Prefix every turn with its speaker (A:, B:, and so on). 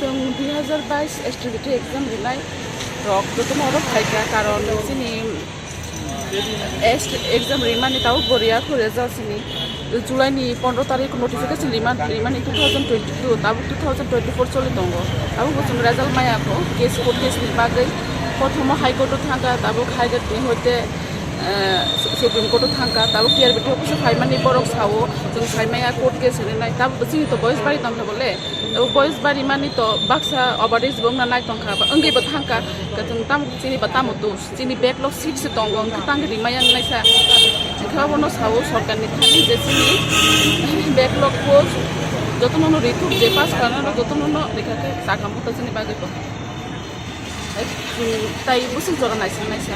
A: Song দুই হাজার বাইশ এস্ট্রিবিটি এক্সাম দিলাই। রক্ত তো মরক থাকা কারণ চিনি এক্সাম রিমানি তাও বরিয়া করে যাচ্ছিনি জুলাইনি পনেরো তারিখ নোটিফিকেশন রিমান্ড রিমানি টু থাউজেন্ড টোয়েন্টি টু তাবো টু থাউজেন্ড টোয়েন্টি ফোর চলি দঙ্গ তাবো বচন রেজাল্ট মায়াকো কেস কোর্ট কেসনি বাগৈ প্রথম হাইকোর্টও থাকা তাবো হাইকোর্টনি হইতে सुप्रिम कर्टआव थांगा दाबो पिआर बिटि अफिसाव फाइमानि बरक सावो जों फाइमाया कोर्ट केस होनाय दाबो जोंनिथ' बयसबारि दंखा बले बयसबारि मानिथ' बाक्सा अबारि जिबंना नायतंखा ओंगैबो थांखा जों ताम जेनेबा तामुतु जोंनि बेकलग सिक्स दङ ओंखा तांग रिमाया नायसा ओंखाबोनो सावो सरकारनि थाखाय जे जोंनि बेकलगखौ যতন ঋতু যে পাস খালানো যতন রেখাকে চাকাম হতো जोंनि बागैबो তাই বুঝি জরা নাইসা নাইসা